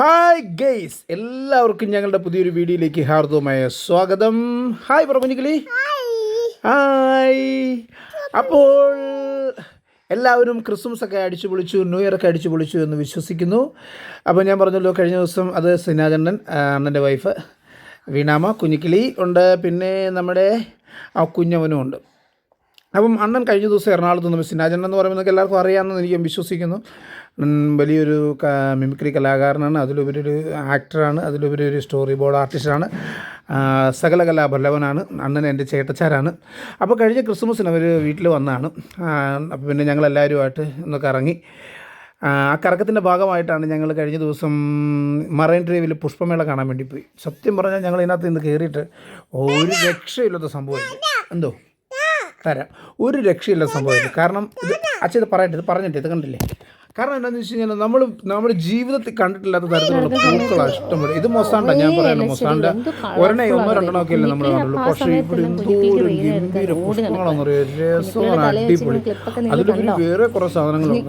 Hi guys എല്ലാവർക്കും ഞങ്ങളുടെ പുതിയൊരു വീഡിയോയിലേക്ക് ഹാർദവമായ സ്വാഗതം. ഹായ് പ്രപഞ്ചിക്കലി ഹായ് അപ്പോൾ എല്ലാവരും ക്രിസ്മസ് ഒക്കെ അടിച്ചു പൊളിച്ചു ന്യൂ ഇയർ ഒക്കെ അടിച്ചു പൊളിച്ചു എന്ന് വിശ്വസിക്കുന്നു. അപ്പോൾ ഞാൻ പറഞ്ഞല്ലോ കഴിഞ്ഞ ദിവസം അത് സിനാചണ്ണൻ അണ്ണന്റെ വൈഫ് വീണാമ കുഞ്ഞിക്കിളി ഉണ്ട്. പിന്നെ നമ്മുടെ ആ കുഞ്ഞവനും ഉണ്ട്. അപ്പം അണ്ണൻ കഴിഞ്ഞ ദിവസം എറണാകുളത്ത് നിന്ന് സിനാജൻ എന്ന് പറയുമ്പോൾ നിങ്ങൾക്ക് എല്ലാവർക്കും അറിയാമെന്ന് എനിക്ക് വിശ്വസിക്കുന്നു. വലിയൊരു മിമിക്രി കലാകാരനാണ്. അതിലുപരി ഒരു ആക്ടറാണ്. അതിലുപരി ഒരു സ്റ്റോറി ബോർഡ് ആർട്ടിസ്റ്റാണ് സകല കലാഭല്ലവനാണ് അണ്ണൻ എന്റെ ചേട്ടച്ചാരാണ്. അപ്പോൾ കഴിഞ്ഞ ക്രിസ്മസിന് അവർ വീട്ടിൽ വന്നാണ്. അപ്പോൾ പിന്നെ ഞങ്ങളെല്ലാവരുമായിട്ട് ഒന്ന് കറങ്ങി. ആ കറക്കത്തിന്റെ ഭാഗമായിട്ടാണ് ഞങ്ങൾ കഴിഞ്ഞ ദിവസം മറൈൻ ഡ്രൈവിൽ പുഷ്പമേള കാണാൻ വേണ്ടി പോയി. സത്യം പറഞ്ഞാൽ ഞങ്ങൾ ഇതിനകത്ത് നിന്ന് കയറിയിട്ട് ഒരു രക്ഷയില്ലാത്ത സംഭവമായിരുന്നു. എന്തോ? തരാം. ഒരു രക്ഷയില്ല സംഭവം കാരണം ഇത് അച്ഛൻ ഇത് പറയട്ടെ ഇത് പറഞ്ഞിട്ട് ഇത് കണ്ടില്ലേ? കാരണം എന്താണെന്ന് വെച്ച് കഴിഞ്ഞാൽ നമ്മൾ നമ്മുടെ ജീവിതത്തിൽ കണ്ടിട്ടില്ലാത്ത തരത്തിലുള്ള പൂക്കളാണ് ഇഷ്ടംപോലെ ഇത് മൊസാണ്ട ഞാൻ പറയുന്നത് മൊസാണ്ട. ഒരെണ്ണ ഒന്നോ രണ്ടെണ്ണോ ഒക്കെ അല്ലേ നമ്മൾ കണ്ടുള്ളൂ പക്ഷേ ഇവിടെ എന്തോ ഒരു ഗംഭീര പുഷ്പങ്ങളാണെന്ന് പറയുക രസമാണ് അടിപൊളി. അതിലുപരി വേറെ കുറേ സാധനങ്ങളുണ്ട്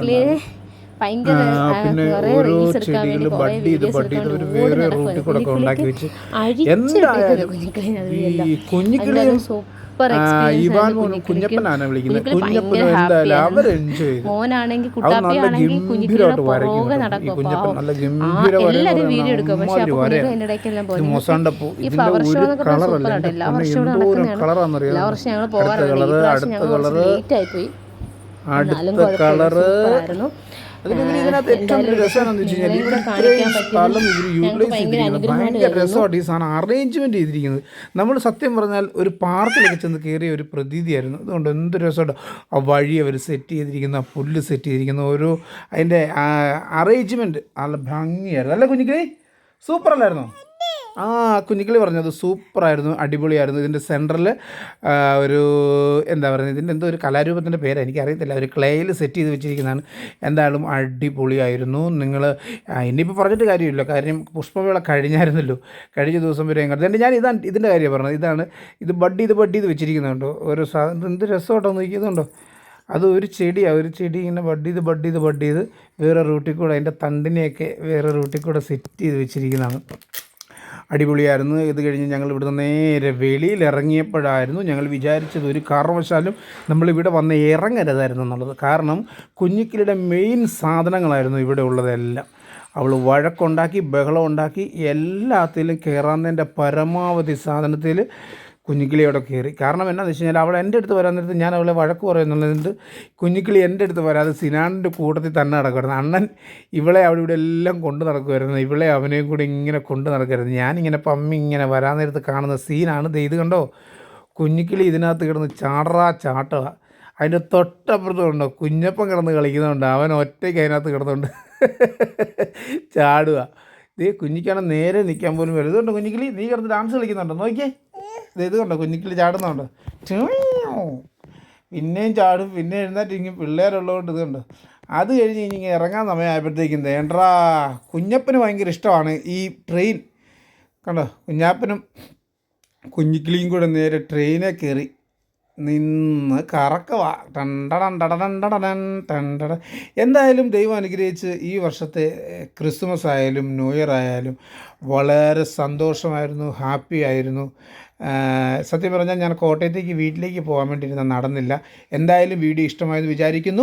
പിന്നെ ഓരോ ചെടികൾ ബഡ് ചെയ്ത് ബഡ് ചെയ്ത് ഒരു വേറെ റൂട്ടിൽ കൂടെ ഒക്കെ ഉണ്ടാക്കി വെച്ച്. എന്തായാലും ഈ കുഞ്ഞിക്കിളിയും സൂപ്പർ ഇവാൻ കുഞ്ഞപ്പനാണ് വിളിക്കുന്നത്. കുഞ്ഞപ്പനും എന്തായാലും അവർ എൻജോയ് മോനാണെങ്കിൽ കുട്ടാപ്പിയാണെങ്കിൽ ഗംഭീരമായിട്ട് പുറകെ നടക്കും. എല്ലാവരും വീഡിയോ എടുക്കും. പക്ഷെ വരയാണ്. ഇടയ്ക്കെല്ലാം പോയി ഈ ഫ്ലവർ ഷോ എന്നൊക്കെ എന്റെ എല്ലാ വർഷവും നടക്കുന്നതാണ്. എല്ലാ വർഷവും ഞങ്ങൾ പോകാറുണ്ട്. ഈ പ്രാവശ്യം ഞങ്ങൾ ലേറ്റ് ആയി പോയി എന്നാലും അടുത്ത കളറ് അതിനുപരി ഇതിനകത്ത് ഏറ്റവും വലിയ രസം എന്താണെന്ന് വെച്ച് കഴിഞ്ഞാൽ ഇവിടെ ഇത്രയും സ്ഥലം ഇവർ യൂട്ടിലൈസ് ചെയ്തിരിക്കുന്നത്. ഭയങ്കര രസമായിട്ട് ഈ സാധനം. അറേഞ്ച്മെന്റ് ചെയ്തിരിക്കുന്നത്. നമ്മൾ സത്യം പറഞ്ഞാൽ ഒരു പാർക്കിലൊക്കെ ചെന്ന് കയറിയ ഒരു പ്രതീതിയായിരുന്നു. അതുകൊണ്ട് എന്ത് രസമായിട്ട് ആ വഴി അവർ സെറ്റ് ചെയ്തിരിക്കുന്ന പുല്ല് സെറ്റ് ചെയ്തിരിക്കുന്ന ഓരോ അതിന്റെ അറേഞ്ച്മെന്റ് നല്ല ഭംഗിയായിരുന്നു. അല്ല കുഞ്ഞിക്കേ സൂപ്പർ അല്ലായിരുന്നോ? ആ കുഞ്ഞിക്കിളി പറഞ്ഞത് സൂപ്പറായിരുന്നു അടിപൊളിയായിരുന്നു. ഇതിന്റെ സെന്ററിൽ ഒരു എന്താ പറയുന്നത് ഇതിന്റെ എന്തോ ഒരു കലാരൂപത്തിന്റെ പേര് എനിക്കറിയത്തില്ല. ഒരു ക്ലേയിൽ സെറ്റ് ചെയ്ത് വെച്ചിരിക്കുന്നതാണ്. എന്തായാലും അടിപൊളിയായിരുന്നു. നിങ്ങൾ ഇനിയിപ്പോൾ പറഞ്ഞിട്ട് കാര്യമില്ല. കാര്യം പുഷ്പമേള കഴിഞ്ഞായിരുന്നല്ലോ. കഴിഞ്ഞ ദിവസം വരെ കണ്ടത് ഞാൻ ഇതാണ് ഇതിന്റെ കാര്യമാണ് പറഞ്ഞത്. ഇതാണ് ഇത് ബഡ് ഇത് ബഡ് ചെയ്ത് വെച്ചിരിക്കുന്നുണ്ടോ? ഓരോ സാധനം എന്ത് രസമായിട്ടോ നോക്കിയതുണ്ടോ അത് ഒരു ചെടിയാണ് ഒരു ചെടി ഇങ്ങനെ ബഡ് ചെയ്ത് ബഡ് ചെയ്ത് ബഡ് ചെയ്ത് വേറെ റൂട്ടിൽ കൂടെ അതിന്റെ തണ്ടിനെയൊക്കെ വേറെ റൂട്ടിൽ കൂടെ സെറ്റ് ചെയ്ത് വെച്ചിരിക്കുന്നതാണ്. അടിപൊളിയായിരുന്നു. ഇത് കഴിഞ്ഞ് ഞങ്ങൾ ഇവിടുന്ന് നേരെ വെളിയിൽ ഇറങ്ങിയപ്പോഴായിരുന്നു ഞങ്ങൾ വിചാരിച്ചത് ഒരു കാരണവശാലും നമ്മളിവിടെ വന്ന് ഇറങ്ങരുതായിരുന്നു എന്നുള്ളത്. കാരണം കുഞ്ഞിക്കിളിയുടെ മെയിൻ സാധനങ്ങളായിരുന്നു ഇവിടെ ഉള്ളതെല്ലാം. അവൾ വഴക്കുണ്ടാക്കി ബഹളം ഉണ്ടാക്കി എല്ലാത്തിലും കയറാന്നതിന്റെ പരമാവധി സാധനത്തിൽ കുഞ്ഞിക്കിളി അവിടെ കയറി. കാരണം എന്നാന്ന് വെച്ച് കഴിഞ്ഞാൽ അവൾ എന്റെ അടുത്ത് വരാൻ നേരത്ത് ഞാൻ അവളെ വഴക്ക് പറയുന്നുള്ളതുകൊണ്ട് കുഞ്ഞിക്കിളി എന്റെ അടുത്ത് വരാതെ സിനാണിന്റെ കൂട്ടത്തിൽ തന്നെ നടക്കുമായിരുന്നു. അണ്ണൻ ഇവളെ അവിടെ ഇവിടെ എല്ലാം കൊണ്ട് നടക്കുമായിരുന്നു. ഇവളെ അവനെയും കൂടി ഇങ്ങനെ കൊണ്ട് നടക്കുമായിരുന്നു. ഞാനിങ്ങനെ പമ്മി ഇങ്ങനെ വരാൻ നേരത്ത് കാണുന്ന സീനാണ് ഇത് കണ്ടോ? കുഞ്ഞിക്കിളി ഇതിനകത്ത് കിടന്ന് ചാടറാ ചാട്ടുക അതിന്റെ തൊട്ടപ്പുറത്തുണ്ടോ കുഞ്ഞപ്പം കിടന്ന് കളിക്കുന്നുണ്ട് അവൻ ഒറ്റയ്ക്ക് അതിനകത്ത് കിടന്നുണ്ട് ചാടുക. ദേ കുഞ്ഞിക്കാണ് നേരെ നിൽക്കാൻ പോലും വരും. ഇതുകൊണ്ട് കുഞ്ഞിക്കിളി? നീ കിടന്ന് ഡാൻസ് കളിക്കുന്നുണ്ടോ? നോക്കിയേ. ഇത് കണ്ടോ? കുഞ്ഞിക്കിളി ചാടുന്നുണ്ടോ. പിന്നെയും ചാടും പിന്നെ എഴുന്നേറ്റ് ഇങ്ങനെ പിള്ളേരുള്ളതുകൊണ്ട് ഇത് കണ്ടോ? അത് കഴിഞ്ഞ് ഇനി ഇറങ്ങാൻ സമയമായപ്പോഴത്തേക്കും വേണ്ടാ കുഞ്ഞപ്പന് ഭയങ്കര ഇഷ്ടമാണ് ഈ ട്രെയിൻ. കണ്ടോ? കുഞ്ഞാപ്പനും കുഞ്ഞിക്കിളിയും കൂടെ നേരെ ട്രെയിനെ കയറി. നിന്ന് കറക്കുക ടണ്ടടണ്ടടണ്ടടൻ ടണ്ടട. എന്തായാലും ദൈവം അനുഗ്രഹിച്ച് ഈ വർഷത്തെ ക്രിസ്മസ് ആയാലും ന്യൂ ഇയർ ആയാലും വളരെ സന്തോഷമായിരുന്നു ഹാപ്പി ആയിരുന്നു. സത്യം പറഞ്ഞാൽ ഞാൻ കോട്ടയത്തേക്ക് വീട്ടിലേക്ക് പോകാൻ വേണ്ടിയിരുന്ന നടന്നില്ല. എന്തായാലും വീഡിയോ ഇഷ്ടമായെന്ന് വിചാരിക്കുന്നു.